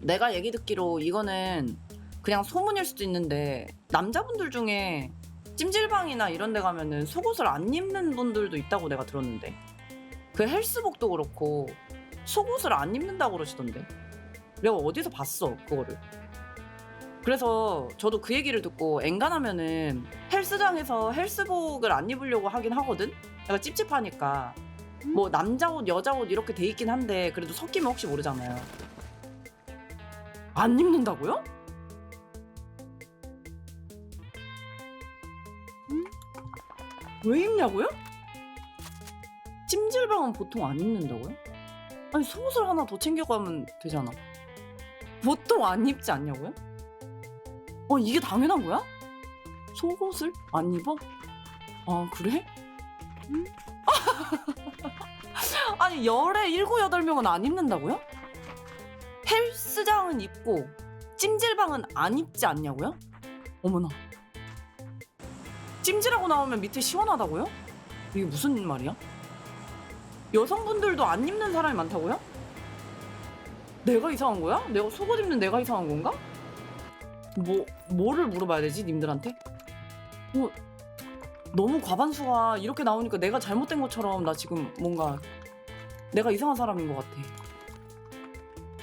내가 얘기 듣기로 이거는 그냥 소문일 수도 있는데 남자분들 중에 찜질방이나 이런 데 가면은 속옷을 안 입는 분들도 있다고 내가 들었는데. 그 헬스복도 그렇고 속옷을 안 입는다고 그러시던데. 내가 어디서 봤어 그거를? 그래서 저도 그 얘기를 듣고 엔간하면은 헬스장에서 헬스복을 안 입으려고 하긴 하거든? 내가 찝찝하니까. 뭐 남자 옷 여자 옷 이렇게 돼 있긴 한데 그래도 섞이면 혹시 모르잖아요 안 입는다고요? 왜 입냐고요? 찜질방은 보통 안 입는다고요? 아니 속옷을 하나 더 챙겨가면 되잖아. 보통 안 입지 않냐고요? 어 이게 당연한 거야? 속옷을 안 입어? 아 그래? 음? 아니 열에 일곱 여덟 명은 안 입는다고요? 헬스 장은 입고 찜질방은 안 입지 않냐고요? 어머나. 찜질하고 나오면 밑에 시원하다고요? 이게 무슨 말이야? 여성분들도 안 입는 사람이 많다고요? 내가 이상한 거야? 내가 속옷 입는 내가 이상한 건가? 뭐 뭐를 물어봐야 되지 님들한테? 뭐 너무 과반수가 이렇게 나오니까 내가 잘못된 것처럼 나 지금 뭔가 내가 이상한 사람인 것 같아.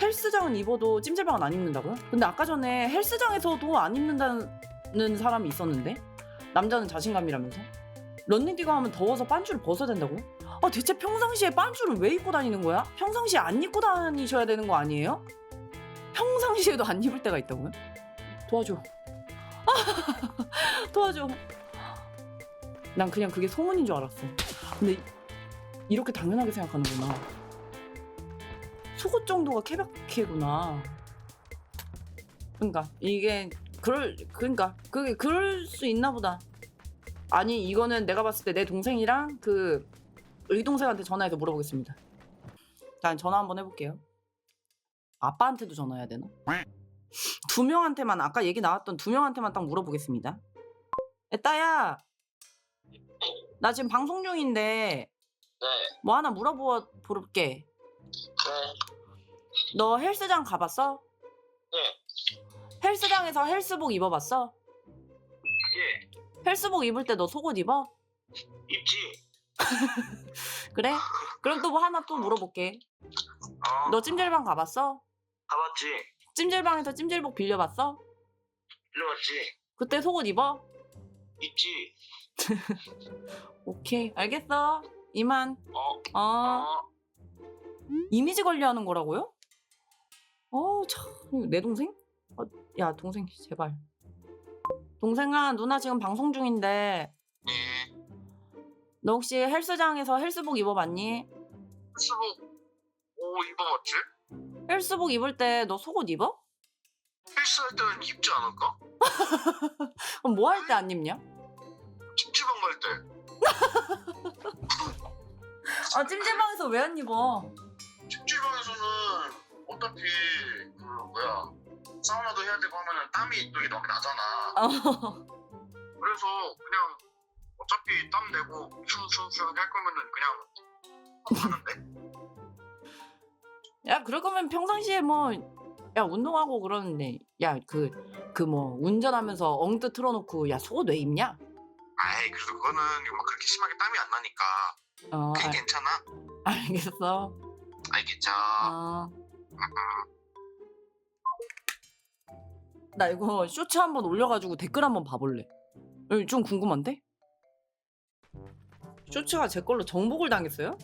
헬스장은 입어도 찜질방은 안 입는다고요? 근데 아까 전에 헬스장에서도 안 입는다는 사람이 있었는데 남자는 자신감이라면서 런닝 뛰고 하면 더워서 반줄을 벗어야 된다고? 아 대체 평상시에 반줄을 왜 입고 다니는 거야? 평상시에 안 입고 다니셔야 되는 거 아니에요? 평상시에도 안 입을 때가 있다고요? 도와줘. 도와줘. 난 그냥 그게 소문인 줄 알았어. 근데 이렇게 당연하게 생각하는구나. 속옷 정도가 케바케구나. 그러니까 이게 그럴 그러니까 그게 그럴 수 있나 보다. 아니 이거는 내가 봤을 때 내 동생이랑 그 의동생한테 전화해서 물어보겠습니다. 일단 전화 한번 해볼게요. 아빠한테도 전화해야 되나? 두 명한테만 아까 얘기 나왔던 두 명한테만 딱 물어보겠습니다. 에따야, 나 지금 방송 중인데 네, 뭐 하나 물어보 볼게. 네, 너 헬스장 가봤어? 네, 헬스장에서 헬스복 입어봤어? 예, 헬스복 입을 때 너 속옷 입어? 입지. 그래? 그럼 또 뭐 하나 또 물어볼게. 어, 너 찜질방 가봤어? 가봤지. 찜질방에서 찜질복 빌려봤어? 일러봤지. 그때 속옷 입어? 입지. 오케이, 알겠어. 이만. 어, 어, 어, 이미지 관리하는 거라고요? 어, 참, 내 동생? 어, 야, 동생, 제발. 동생아, 누나 지금 방송 중인데, 예. 너 혹시 헬스장에서 헬스복 입어봤니? 헬스복, 오, 입어봤지? 헬스복 입을 때 너 속옷 입어? 헬스할 때는 입지 않을까? 그럼 뭐 할 때 안 입냐? 찜질방 갈 때. 아, 찜질방에서 왜 안 입어? 어차피, 그, 뭐야. 사우나도 해야 되고 하면은 땀이 또 이렇게 나잖아. 어, 그래서 그냥 어차피 땀 내고 춤춤춤 할 거면은 그냥 하는데? 야, 그럴 거면 평상시에 뭐, 야, 운동하고 그러는데, 야, 그, 그 뭐, 운전하면서 엉뜨 틀어놓고, 야, 속옷 왜 입냐? 아이, 그래도 그거는 막 그렇게 심하게 땀이 안 나니까. 어, 그게 알, 괜찮아? 알겠어. 알겠죠? 어. 나 이거 쇼츠 한번 올려가지고 댓글 한번 봐볼래. 어, 좀 궁금한데? 쇼츠가 제 걸로 정복을 당했어요?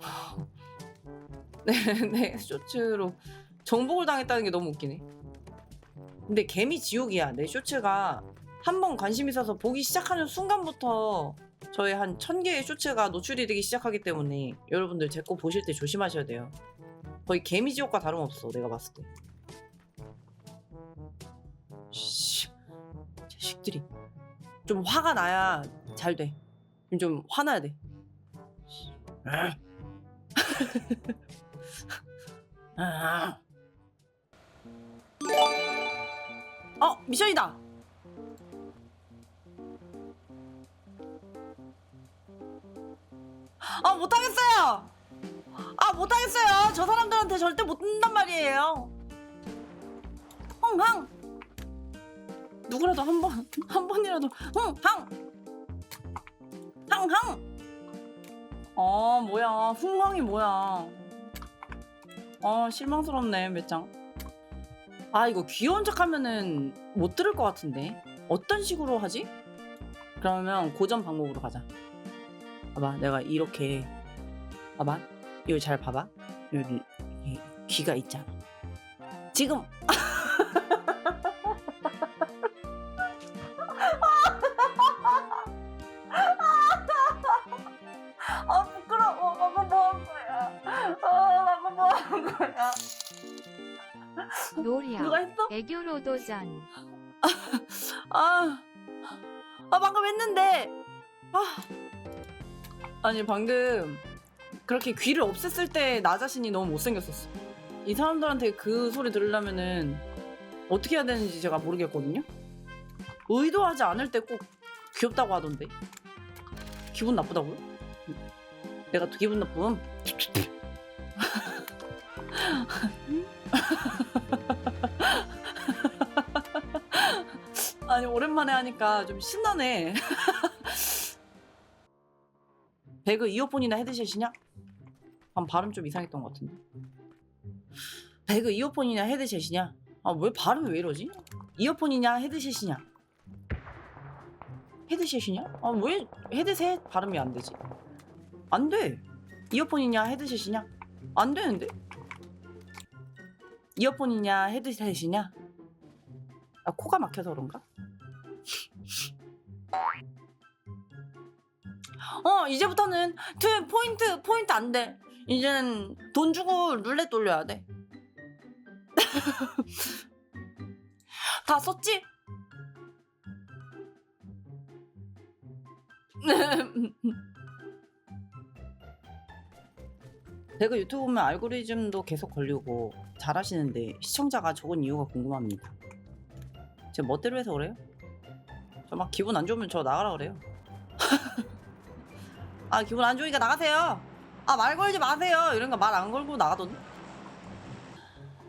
네, 네, 쇼츠로 정복을 당했다는 게 너무 웃기네. 근데 개미 지옥이야. 내 쇼츠가 한 번 관심 있어서 보기 시작하는 순간부터 저의 한 천 개의 쇼츠가 노출이 되기 시작하기 때문에 여러분들 제 거 보실 때 조심하셔야 돼요. 거의 개미 지옥과 다름없어. 내가 봤을 때. 씨, 자식들이 좀 화가 나야 잘 돼. 좀 화나야 돼. 어 미션이다. 아 못하겠어요. 아 못하겠어요. 저 사람들한테 절대 못 듣는단 말이에요. 흥항 누구라도 한 번 한 번이라도 흥항 항항 아 뭐야. 흥항이 뭐야. 아 실망스럽네 매짱 아 이거 귀여운 척하면은 못 들을 것 같은데. 어떤 식으로 하지? 그러면 고전 방법으로 가자. 봐봐 내가 이렇게. 봐봐 이거 잘 봐봐. 여기 이 귀가 있잖아. 지금 아 부끄러워. 방금 뭐한 거야? 아 방금 뭐한 거야? 노력, 누가 했어? 애교로 도전. 아, 아 방금 했는데. 아. 아니 방금 그렇게 귀를 없앴을 때 나 자신이 너무 못생겼었어 이 사람들한테 그 소리 들으려면은 어떻게 해야 되는지 제가 모르겠거든요 의도하지 않을 때 꼭 귀엽다고 하던데 기분 나쁘다고요? 내가 또 기분 나쁨 아니 오랜만에 하니까 좀 신나네. 배그 이어폰이나 헤드셋이냐? 한 발음 좀 이상했던 것 같은데. 배그 이어폰이냐 헤드셋이냐? 아 왜 발음이 왜 이러지? 이어폰이냐 헤드셋이냐? 헤드셋이냐? 아 왜 헤드셋 발음이 안 되지? 안 돼. 이어폰이냐 헤드셋이냐? 안 되는데. 이어폰이냐 헤드셋이냐? 아 코가 막혀서 그런가? 어 이제부터는 투 포인트 포인트 안 돼. 이제는 돈 주고 룰렛 돌려야 돼. 다 썼지? 배그 유튜브 보면 알고리즘도 계속 걸리고 잘하시는데 시청자가 적은 이유가 궁금합니다. 제 멋대로 해서 그래요? 저 막 기분 안 좋으면 저 나가라 그래요. 아 기분 안 좋으니까 나가세요. 아 말 걸지 마세요. 이런 거 말 안 걸고 나가던.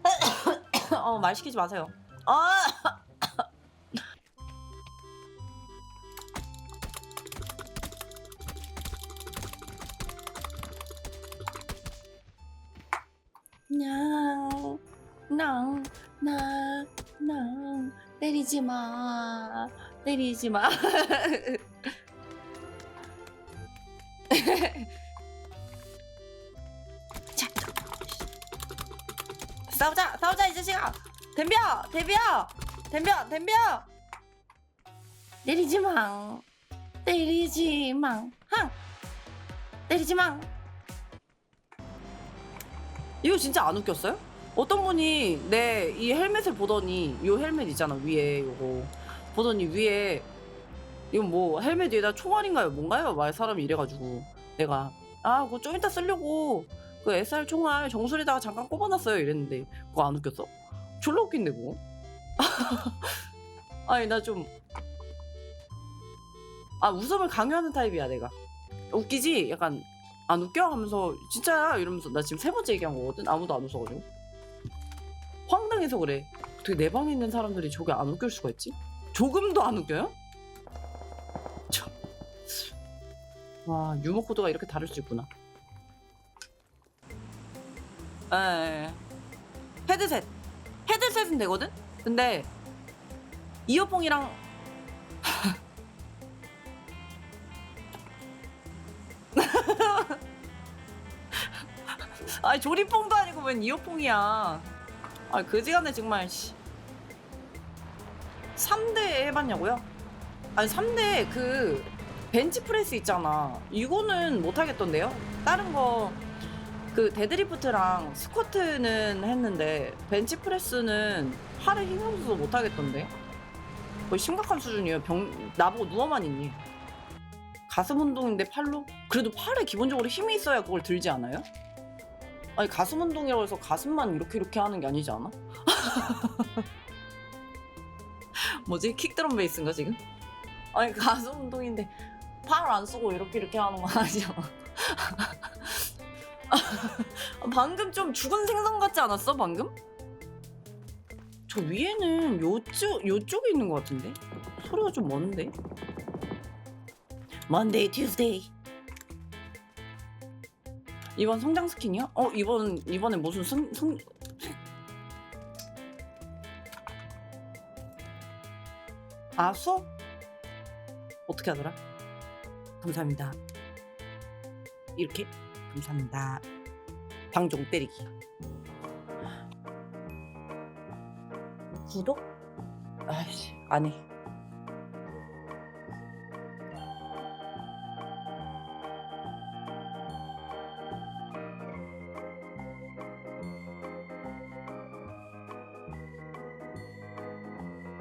어말 시키지 마세요. 아 냥, 낭, 나, 낭, 때리지 마, 때리지 마. 자, 싸우자, 싸우자 이 자식아. 덤벼, 덤벼, 덤벼, 덤벼. 때리지 마, 때리지 마, 항, 때리지 마. 이거 진짜 안 웃겼어요? 어떤 분이 내 이 헬멧을 보더니 요 헬멧 있잖아 위에 요거 보더니 위에 이거 뭐 헬멧 위에다 총알인가요 뭔가요? 말 사람이 이래가지고 내가 아 그거 좀 이따 쓰려고 그 SR 총알 정수리다가 잠깐 꼽아놨어요 이랬는데 그거 안 웃겼어? 졸라 웃긴데 그거 아니 나 좀 아 웃음을 강요하는 타입이야 내가 웃기지? 약간 안 웃겨? 하면서 진짜야? 이러면서 나 지금 세 번째 얘기한 거거든 아무도 안 웃어가지고 황당해서 그래 어떻게 내 방에 있는 사람들이 저게 안 웃길 수가 있지? 조금도 안 웃겨요? 와 유머 코드가 이렇게 다를 수 있구나. 에 헤드셋. 헤드셋은 되거든? 근데 이어폰이랑 아니 조리뽕도 아니고 웬 이어폰이야. 아 그지간에 정말 씨. 3대 해봤냐고요? 아니 3대 그 벤치프레스 있잖아 이거는 못하겠던데요? 다른 거 그 데드리프트랑 스쿼트는 했는데 벤치프레스는 팔에 힘이 없어서 못하겠던데 거의 심각한 수준이에요 병 나보고 누워만 있니 가슴 운동인데 팔로? 그래도 팔에 기본적으로 힘이 있어야 그걸 들지 않아요? 아니 가슴 운동이라고 해서 가슴만 이렇게 이렇게 하는 게 아니지 않아? 뭐지? 킥드럼 베이스인가 지금? 아니 가슴 운동인데 팔 안 쓰고 이렇게 이렇게 하는 거 아니잖아 방금 좀 죽은 생선 같지 않았어 방금? 저 위에는 요쪽 요쪽에 있는 것 같은데 소리가 좀 먼데 Monday, Tuesday 이번 성장 스킨이요? 어 이번 이번에 무슨 승, 승아 수업 어떻게 하더라? 감사합니다. 이렇게 감사합니다. 방종 때리기. 구독? 아이씨 안 해.